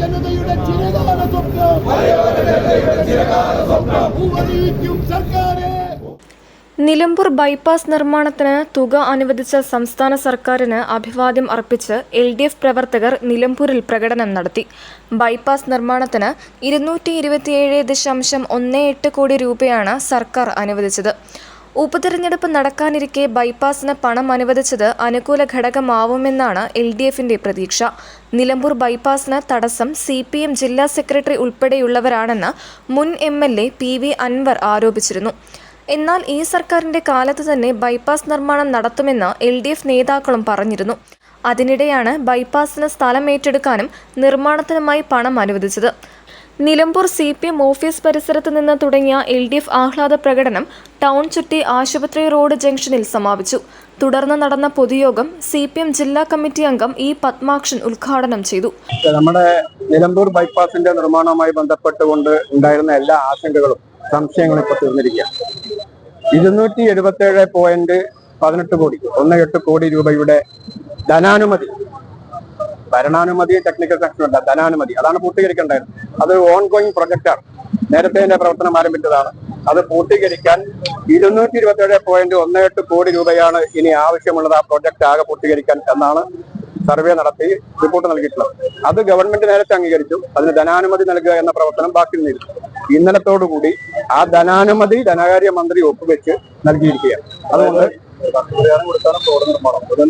ജനതയുടെ ചിരകാല സ്വപ്നം. സർക്കാരെ. നിലമ്പൂർ ബൈപ്പാസ് നിർമ്മാണത്തിന് തുക അനുവദിച്ച സംസ്ഥാന സർക്കാരിന് അഭിവാദ്യം അർപ്പിച്ച് എൽ ഡി എഫ് പ്രവർത്തകർ നിലമ്പൂരിൽ പ്രകടനം നടത്തി. ബൈപ്പാസ് നിർമ്മാണത്തിന് ഇരുന്നൂറ്റി ഇരുപത്തിയേഴ് ദശാംശം ഒന്ന് എട്ട് കോടി രൂപയാണ് സർക്കാർ അനുവദിച്ചത്. ഉപതെരഞ്ഞെടുപ്പ് നടക്കാനിരിക്കെ ബൈപ്പാസിന് പണം അനുവദിച്ചത് അനുകൂല ഘടകമാവുമെന്നാണ് എൽ ഡി എഫിന്റെ പ്രതീക്ഷ. നിലമ്പൂർ ബൈപ്പാസിന് തടസ്സം സി പി എം ജില്ലാ സെക്രട്ടറി ഉൾപ്പെടെയുള്ളവരാണെന്ന് മുൻ M L A P V Anvar ആരോപിച്ചിരുന്നു. എന്നാൽ ഈ സർക്കാരിന്റെ കാലത്ത് തന്നെ ബൈപ്പാസ് നിർമ്മാണം നടത്തുമെന്ന് എൽ ഡി എഫ് നേതാക്കളും പറഞ്ഞിരുന്നു. അതിനിടെയാണ് ബൈപ്പാസിന് സ്ഥലം ഏറ്റെടുക്കാനും നിർമ്മാണത്തിനുമായി പണം അനുവദിച്ചത്. Nilambur C P M office പരിസരത്ത് നിന്ന് തുടങ്ങിയ എൽ ഡി എഫ് ആഹ്ലാദ പ്രകടനം ടൗൺ ചുറ്റി ആശുപത്രി റോഡ് ജംഗ്ഷനിൽ സമാപിച്ചു. തുടർന്ന് നടന്ന പൊതുയോഗം സി പി എം ജില്ലാ കമ്മിറ്റി അംഗം ഇ പത്മാക്ഷൻ ഉദ്ഘാടനം ചെയ്തു. നമ്മുടെ നിലമ്പൂർ ബൈപ്പാസിന്റെ നിർമ്മാണവുമായി ബന്ധപ്പെട്ടുകൊണ്ട് ഉണ്ടായിരുന്ന എല്ലാ ആശങ്കകളും സംശയങ്ങളും ഇപ്പോൾ തീർന്നിരിക്കുക ഇരുന്നൂറ്റി എഴുപത്തി ഏഴ് പോയിന്റ് പതിനെട്ട് കോടി ഒന്ന് എട്ട് കോടി രൂപയുടെ ധനാനുമതി ഭരണാനുമതി ടെക്നിക്കൽ സെക്ഷൻ അല്ല ധനാനുമതി. അതാണ് പൂർത്തീകരിക്കേണ്ടത്. അത് ഓൺ ഗോയിങ് പ്രൊജക്റ്റാണ് നേരത്തെ തന്നെ പ്രവർത്തനം ആരംഭിച്ചതാണ്. അത് പൂർത്തീകരിക്കാൻ ഇരുന്നൂറ്റി ഇരുപത്തി ഏഴ് പോയിന്റ് ഒന്ന് എട്ട് കോടി രൂപയാണ് ഇനി ആവശ്യമുള്ളത് ആ പ്രോജക്റ്റ് ആകെ പൂർത്തീകരിക്കാൻ എന്നാണ് സർവേ നടത്തി റിപ്പോർട്ട് നൽകിയിട്ടുള്ളത്. അത് ഗവൺമെന്റ് നേരത്തെ അംഗീകരിച്ചു. അതിന് ധനാനുമതി നൽകുക എന്ന പ്രവർത്തനം ബാക്കി നിന്നിരുന്നു. ഇന്നലത്തോടുകൂടി ആ ധനാനുമതി ധനകാര്യ മന്ത്രി ഒപ്പുവെച്ച് നൽകിയിരിക്കുകയാണ്. അതുകൊണ്ട്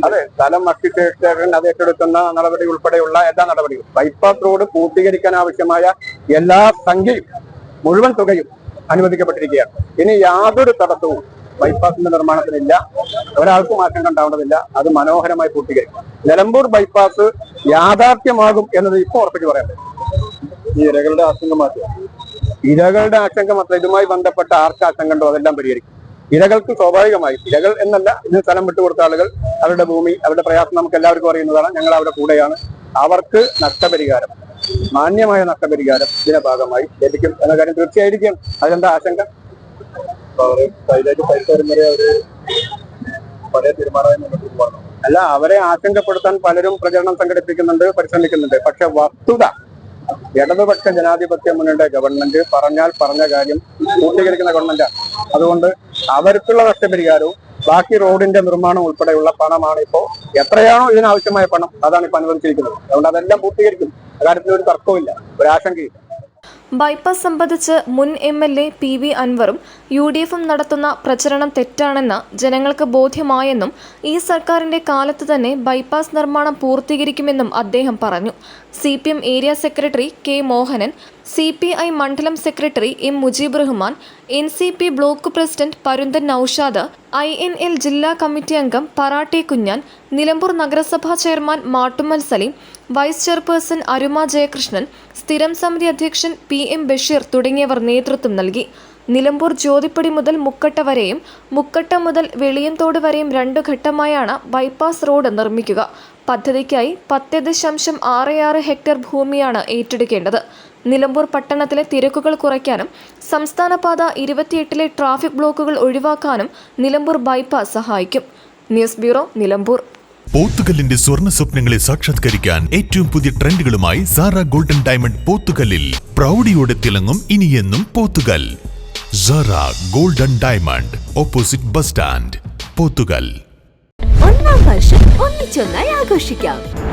അതെ സ്ഥലം അക്വിസേഷൻ അത് ഏറ്റെടുക്കുന്ന നടപടി ഉൾപ്പെടെയുള്ള എല്ലാ നടപടികളും. ബൈപ്പാസ് റോഡ് പൂർത്തീകരിക്കാൻ ആവശ്യമായ എല്ലാ സംഖ്യയും മുഴുവൻ തുകയും അനുവദിക്കപ്പെട്ടിരിക്കുകയാണ്. ഇനി യാതൊരു തടസ്സവും ബൈപ്പാസിന്റെ നിർമ്മാണത്തിനില്ല. ഒരാൾക്കും ആശങ്ക ഉണ്ടാവേണ്ടതില്ല അത് മനോഹരമായി പൂർത്തീകരിക്കും. നിലമ്പൂർ ബൈപ്പാസ് യാഥാർത്ഥ്യമാകും എന്നത് ഇപ്പോൾ ഉറപ്പിച്ച് പറയാൻ ഈ ഇരകളുടെ ആശങ്ക മാറ്റുക ഇരകളുടെ ആശങ്ക മാത്രം ഇതുമായി ബന്ധപ്പെട്ട ആർക്ക് ആശങ്ക ഉണ്ടോ അതെല്ലാം പരിഹരിക്കും. ഇരകൾക്ക് സ്വാഭാവികമായി ഇരകൾ എന്നല്ല ഇതിന് സ്ഥലം വിട്ടുകൊടുത്ത ആളുകൾ അവരുടെ ഭൂമി അവരുടെ പ്രയാസം നമുക്ക് എല്ലാവർക്കും അറിയുന്നതാണ്. ഞങ്ങൾ അവരുടെ കൂടെയാണ്. അവർക്ക് നഷ്ടപരിഹാരം മാന്യമായ നഷ്ടപരിഹാരം ഇതിന്റെ ഭാഗമായി ലഭിക്കും എന്ന കാര്യം തീർച്ചയായിരിക്കും. അതിലെന്താ ആശങ്ക? അല്ല അവരെ ആശങ്കപ്പെടുത്താൻ പലരും പ്രചരണം സംഘടിപ്പിക്കുന്നുണ്ട് പരിശ്രമിക്കുന്നുണ്ട്. പക്ഷെ വസ്തുത ഇടതുപക്ഷ ജനാധിപത്യ മുന്നണിയുടെ ഗവൺമെന്റ് പറഞ്ഞാൽ പറഞ്ഞ കാര്യം പൂർത്തീകരിക്കുന്ന ഗവൺമെന്റാണ്. അതുകൊണ്ട് അവർക്കുള്ള നഷ്ടപരിഹാരവും ബാക്കി റോഡിന്റെ നിർമ്മാണം ഉൾപ്പെടെയുള്ള പണമാണ് ഇപ്പോ എത്രയാണോ ഇതിനാവശ്യമായ പണം അതാണ് ഇപ്പൊ അനുവദിച്ചിരിക്കുന്നത്. അതുകൊണ്ട് അതെല്ലാം പൂർത്തീകരിക്കും. അക്കാര്യത്തിൽ ഒരു തർക്കവും ഒരു ആശങ്കയില്ല. ബൈപ്പാസ് സംബന്ധിച്ച് മുൻ M L A P V അൻവറും U D എഫും നടത്തുന്ന പ്രചരണം തെറ്റാണെന്ന് ജനങ്ങൾക്ക് ബോധ്യമായെന്നും ഈ സർക്കാരിന്റെ കാലത്ത് തന്നെ ബൈപ്പാസ് നിർമ്മാണം പൂർത്തീകരിക്കുമെന്നും അദ്ദേഹം പറഞ്ഞു. C area secretary K Mohanan C P I മണ്ഡലം secretary M Mujeeb Rahman N C P block president Parunthan Naushad I N L ജില്ലാ കമ്മിറ്റി അംഗം പറാട്ടെ കുഞ്ഞാൻ നിലമ്പൂർ നഗരസഭാ chairman Mattummal Saleem vice chairperson Aruma Jayakrishnan സ്ഥിരം സമിതി അധ്യക്ഷൻ പി എം ബഷീർ തുടങ്ങിയവർ നേതൃത്വം നൽകി. നിലമ്പൂർ ജ്യോതിപ്പടി മുതൽ മുക്കട്ട വരെയും മുക്കട്ട മുതൽ വെളിയന്തോട് വരെയും രണ്ടു ഘട്ടമായാണ് ബൈപ്പാസ് റോഡ് നിർമ്മിക്കുക. പദ്ധതിക്കായി പത്ത് ദശാംശം ആറ് ആറ് ഹെക്ടർ ഭൂമിയാണ് ഏറ്റെടുക്കേണ്ടത്. നിലമ്പൂർ പട്ടണത്തിലെ തിരക്കുകൾ കുറയ്ക്കാനും സംസ്ഥാനപാത ഇരുപത്തിയെട്ടിലെ ട്രാഫിക് ബ്ലോക്കുകൾ ഒഴിവാക്കാനും നിലമ്പൂർ ബൈപ്പാസ് സഹായിക്കും. News bureau Nilambur. പോത്തുകല്ലിന്റെ സ്വർണ സ്വപ്നങ്ങളെ സാക്ഷാത്കരിക്കാൻ ഏറ്റവും പുതിയ ട്രെൻഡുകളുമായി സാറ ഗോൾഡൻ ഡയമണ്ട് പോത്തുകല്ലിൽ പ്രൗഢിയോടെ തിളങ്ങും ഇനിയെന്നും Pothukal. Sara golden diamond opposite bus stand Pothukal. ഒന്നാം വർഷം ഒന്നിച്ചൊന്നായി ആഘോഷിക്കാം.